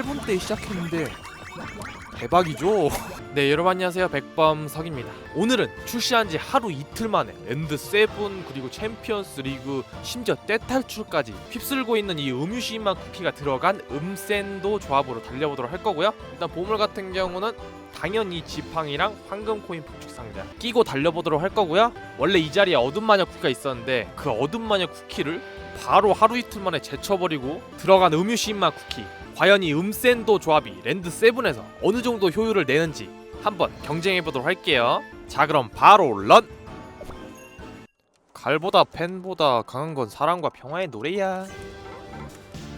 8분대에 시작했는데 대박이죠. 네 여러분 안녕하세요 백범석입니다. 오늘은 출시한 지 하루 이틀 만에 엔드 세븐 그리고 챔피언스 리그 심지어 떼탈출까지 휩쓸고 있는 이 음유시인만 쿠키가 들어간 음센도 조합으로 달려보도록 할 거고요. 일단 보물 같은 경우는 당연히 지팡이랑 황금 코인 폭죽 상자 끼고 달려보도록 할 거고요. 원래 이 자리에 어둠 마녀 쿠키가 있었는데 그 어둠 마녀 쿠키를 바로 하루 이틀 만에 제쳐버리고 들어간 음유시인만 쿠키 과연 이 음센도 조합이 랜드 세븐에서 어느 정도 효율을 내는지 한번 경쟁해 보도록 할게요. 자 그럼 바로 런. 갈보다 펜보다 강한 건 사랑과 평화의 노래야.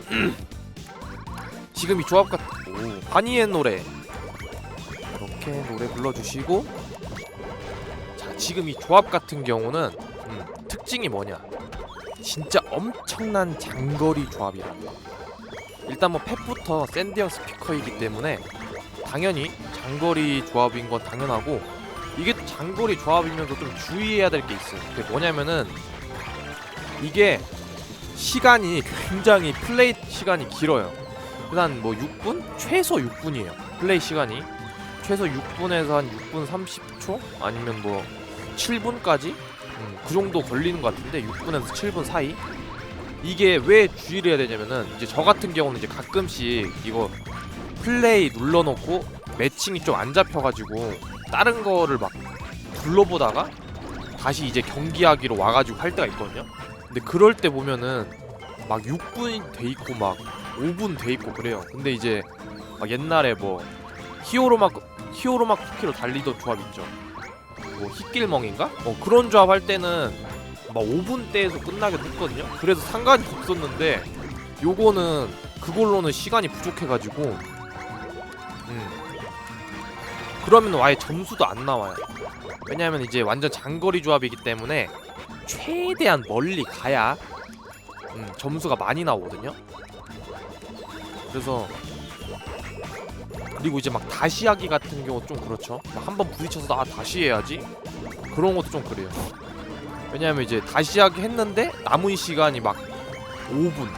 지금 이 조합 같. 오 환희의 노래. 이렇게 노래 불러주시고. 자 지금 이 조합 같은 경우는 음, 특징이 뭐냐? 진짜 엄청난 장거리 조합이라는 거. 일단 뭐 펫부터 샌드형 스피커이기 때문에 당연히 장거리 조합인 건 당연하고 이게 또 장거리 조합이면서 좀 주의해야 될 게 있어요. 그게 뭐냐면은 이게 시간이 굉장히 플레이 시간이 길어요. 한뭐 6분? 최소 6분이에요. 플레이 시간이 최소 6분에서 한 6분 30초 아니면 뭐 7분까지 음, 그 정도 걸리는 것 같은데 6분에서 7분 사이 이게 왜 주의를 해야 되냐면은 이제 저 같은 경우는 이제 가끔씩 이거 플레이 눌러놓고 매칭이 좀 안 잡혀가지고 다른 거를 막 둘러보다가 다시 이제 경기하기로 와가지고 할 때가 있거든요. 근데 그럴 때 보면은 막 6분이 돼 있고 막 5분 돼 있고 그래요. 근데 이제 막 옛날에 뭐 히어로막 히어로막 쿠키로 달리던 조합 있죠. 뭐 hit길멍인가? 어 그런 조합 할 때는 막 5분대에서 끝나기도 했거든요. 그래서 상관이 없었는데 요거는 그걸로는 시간이 부족해가지고 음 그러면 아예 점수도 안 나와요. 왜냐하면 이제 완전 장거리 조합이기 때문에 최대한 멀리 가야 음, 점수가 많이 나오거든요. 그래서 그리고 이제 막 다시 하기 같은 경우 좀 그렇죠. 한번 부딪혀서 아 다시 해야지 그런 것도 좀 그래요. 왜냐하면 이제 다시 하기 했는데 남은 시간이 막 5분,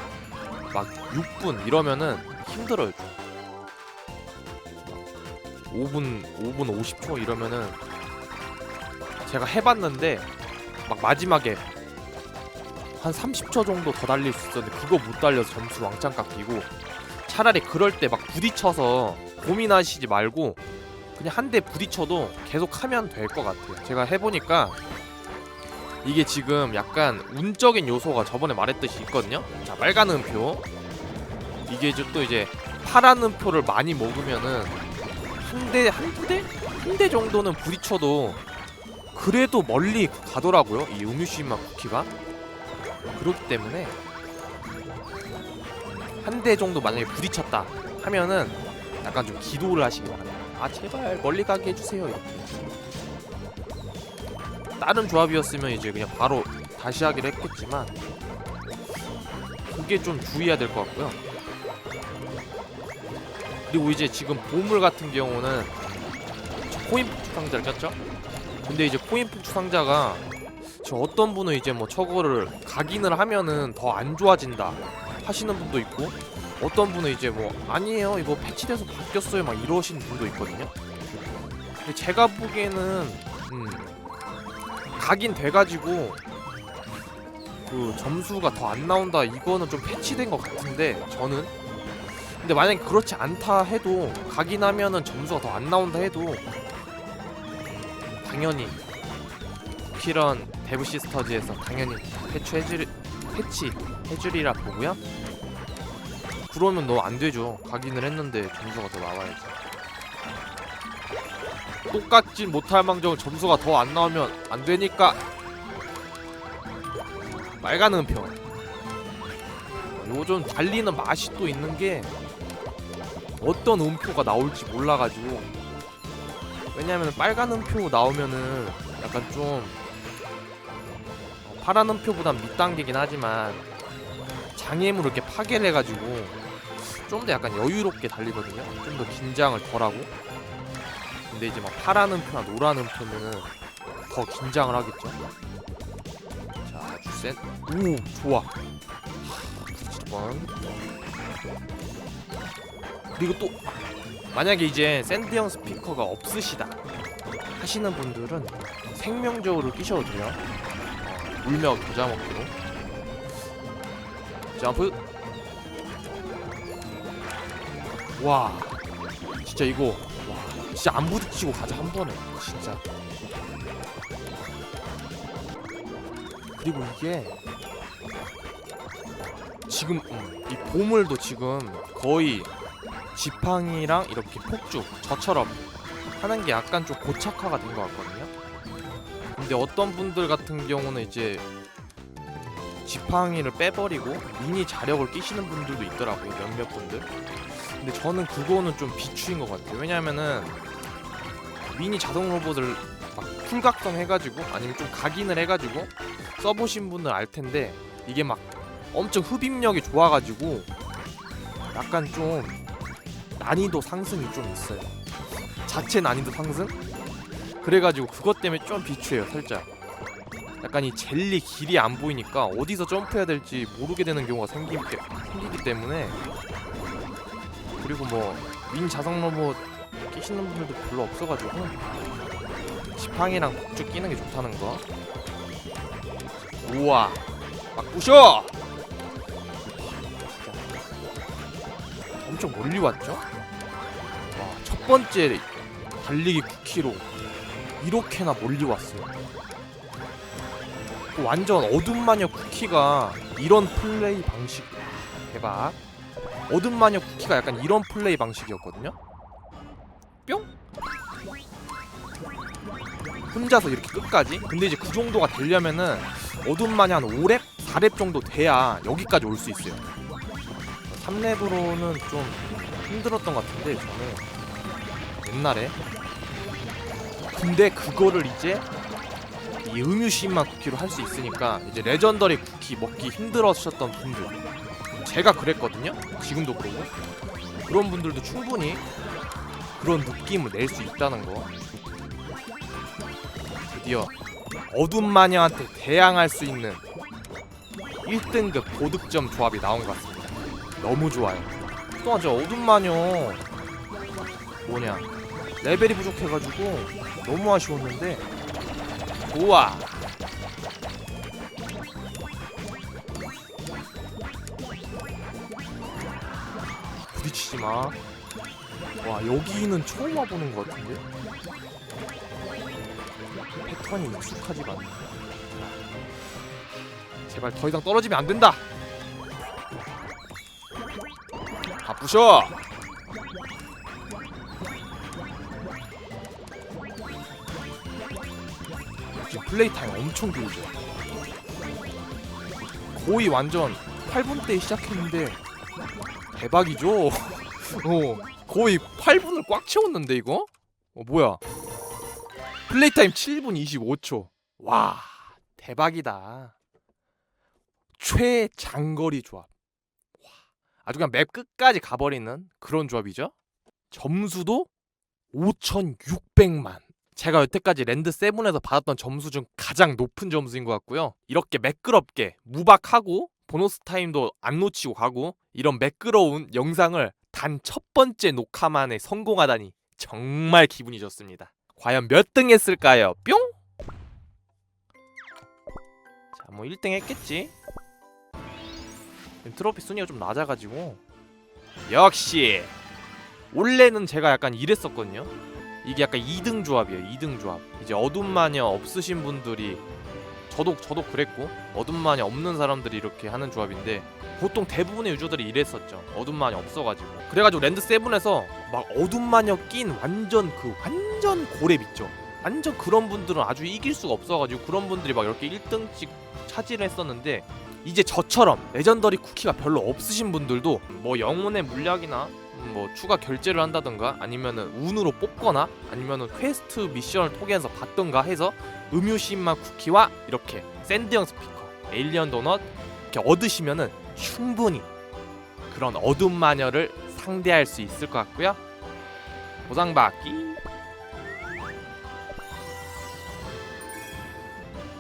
막 6분 이러면은 힘들어요. 좀. 5분, 5분 50초 이러면은 제가 해봤는데 막 마지막에 한 30초 정도 더 달릴 수 있었는데 그거 못 달려서 점수 왕창 깎이고 차라리 그럴 때 막 부딪혀서 고민하시지 말고 그냥 한 대 부딪혀도 계속 하면 될 것 같아요. 제가 해보니까 이게 지금 약간 운적인 요소가 저번에 말했듯이 있거든요. 자, 빨간 음표. 이게 또 이제 파란 음표를 많이 먹으면은 한 대, 한두 대? 한 대 정도는 부딪혀도 그래도 멀리 가더라고요. 이 음유시마 쿠키가. 그렇기 때문에 한 대 정도 만약에 부딪혔다 하면은 약간 좀 기도를 하시기 바랍니다. 아, 제발 멀리 가게 해주세요. 이렇게. 다른 조합이었으면 이제 그냥 바로 다시 하기로 했겠지만 그게 좀 주의해야 될 것 같고요. 그리고 이제 지금 보물 같은 경우는 저 코인 폭죽 상자를 꼈죠? 근데 이제 코인 폭죽 상자가 저 어떤 분은 이제 뭐 저거를 각인을 하면은 더 안 좋아진다 하시는 분도 있고 어떤 분은 이제 뭐 아니에요 이거 패치돼서 바뀌었어요 막 이러시는 분도 있거든요. 근데 제가 보기에는 음 각인 돼가지고 그 점수가 더 안 나온다 이거는 좀 패치된 것 같은데 저는 근데 만약에 그렇지 않다 해도 각인하면은 점수가 더 안 나온다 해도 당연히 키런 데브 시스터즈에서 당연히 패치 해줄 패치 해주리라 보고요. 그러면 너 안 되죠. 각인을 했는데 점수가 더 나와야지. 똑같지 못할 망정 점수가 더 안 나오면 안 되니까 빨간 음표 요즘 달리는 맛이 또 있는 게 어떤 음표가 나올지 몰라가지고. 왜냐면 빨간 음표 나오면은 약간 좀 어, 파란 음표보단 밑단계긴 하지만 장애물을 이렇게 파괴를 해가지고 좀 더 약간 여유롭게 달리거든요. 좀 더 긴장을 덜하고 근데 이제 막 파란 음표나 노란 음표면은 더 긴장을 하겠죠. 자, 아주 센. 오, 좋아. 번. 그리고 또 만약에 이제 샌드형 스피커가 없으시다 하시는 분들은 생명적으로 끼셔도 돼요. 어, 울며 겨자 먹기로. 점프. 와, 진짜 이거 와, 진짜 안 부딪히고 가자 한 번에 진짜. 그리고 이게 지금 음, 이 보물도 지금 거의 지팡이랑 이렇게 폭죽 저처럼 하는 게 약간 좀 고착화가 된 것 같거든요. 근데 어떤 분들 같은 경우는 이제 지팡이를 빼버리고 미니 자력을 끼시는 분들도 있더라고요. 몇몇 분들. 근데 저는 그거는 좀 비추인 것 같아요. 왜냐하면은 미니 자동 로봇을 막 풀각성 해가지고 아니면 좀 각인을 해가지고 써보신 분들 알 텐데 이게 막 엄청 흡입력이 좋아가지고 약간 좀 난이도 상승이 좀 있어요. 자체 난이도 상승? 그래가지고 그것 때문에 좀 비추해요 살짝. 약간 이 젤리 길이 안 보이니까 어디서 점프해야 될지 모르게 되는 경우가 생기, 생기기 때문에 그리고 뭐민 자석 로봇 끼시는 분들도 별로 없어가지고 지팡이랑 폭죽 끼는 게 좋다는 거. 우와, 막 부셔! 엄청 멀리 왔죠? 와, 첫 번째 달리기 9km 이렇게나 멀리 왔어요. 완전 어둠 마녀 쿠키가 이런 플레이 방식 대박. 어둠 마녀 쿠키가 약간 이런 플레이 방식이었거든요. 뿅. 혼자서 이렇게 끝까지. 근데 이제 그 정도가 되려면은 어둠 마녀 한 5렙, 4렙 정도 돼야 여기까지 올 수 있어요. 3렙으로는 좀 힘들었던 것 같은데 저는 옛날에 근데 그거를 이제 이 음유시인만 쿠키로 할 수 있으니까 이제 레전더리 쿠키 먹기 힘들어하셨던 분들. 제가 그랬거든요. 지금도 그러고. 그런 분들도 충분히 그런 느낌을 낼 수 있다는 거. 드디어 어둠 마녀한테 대항할 수 있는 1등급 고득점 조합이 나온 것 같습니다. 너무 좋아요. 그동안 저 어둠 마녀. 뭐냐. 레벨이 부족해가지고 너무 아쉬웠는데 좋아 부딪히지 마. 와 여기는 처음 와보는 것 같은데 패턴이 익숙하지가 않네. 제발 더 이상 떨어지면 안 된다. 다 부셔. 플레이 타임 엄청 길죠. 거의 완전 8분 때 시작했는데 대박이죠. 어, 거의 8분을 꽉 채웠는데 이거? 어 뭐야? 플레이 타임 7분 25초. 와, 대박이다. 최장거리 조합. 와, 아주 그냥 맵 끝까지 가버리는 그런 조합이죠. 점수도 5,600만. 제가 여태까지 랜드 세븐에서 받았던 점수 중 가장 높은 점수인 것 같고요. 이렇게 매끄럽게 무박하고 보너스 타임도 안 놓치고 가고 이런 매끄러운 영상을 단 첫 번째 녹화만에 성공하다니 정말 기분이 좋습니다. 과연 몇 등 했을까요? 뿅! 자, 뭐 1등 했겠지. 트로피 순위가 좀 낮아가지고 역시 원래는 제가 약간 이랬었거든요. 이게 약간 2등 조합이에요. 2등 조합. 이제 어둠 마녀 없으신 분들이 저도 저도 그랬고 어둠 마녀 없는 사람들이 이렇게 하는 조합인데 보통 대부분의 유저들이 이랬었죠. 어둠 마녀 없어가지고 그래가지고 랜드 세븐에서 막 어둠 마녀 낀 완전 그 완전 고렙 있죠. 완전 그런 분들은 아주 이길 수가 없어가지고 그런 분들이 막 이렇게 1등씩 차지를 했었는데 이제 저처럼 레전더리 쿠키가 별로 없으신 분들도 뭐 영혼의 물약이나 음, 뭐 추가 결제를 한다던가 아니면은 운으로 뽑거나 아니면은 퀘스트 미션을 통해서 받던가 해서 음유신마 쿠키와 이렇게 샌드형 스피커, 에일리언 도넛 이렇게 얻으시면은 충분히 그런 어둠 마녀를 상대할 수 있을 것 같고요. 보상받기.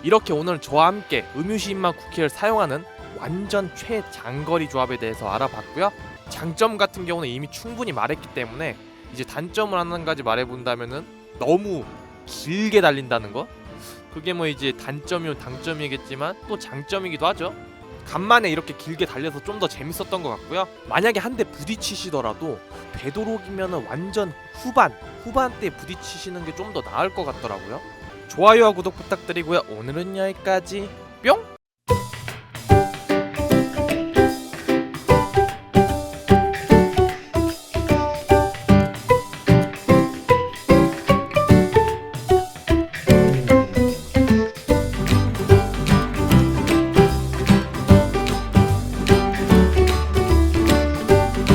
이렇게 오늘 저와 함께 음유신마 쿠키를 사용하는 완전 최장거리 조합에 대해서 알아봤고요. 장점 같은 경우는 이미 충분히 말했기 때문에 이제 단점을 한 가지 말해본다면은 너무 길게 달린다는 거? 그게 뭐 이제 단점이면 단점이겠지만 또 장점이기도 하죠. 간만에 이렇게 길게 달려서 좀 더 재밌었던 것 같고요. 만약에 한 대 부딪히시더라도 되도록이면 완전 후반 후반 때 부딪히시는 게 좀 더 나을 것 같더라고요. 좋아요와 구독 부탁드리고요. 오늘은 여기까지. 뿅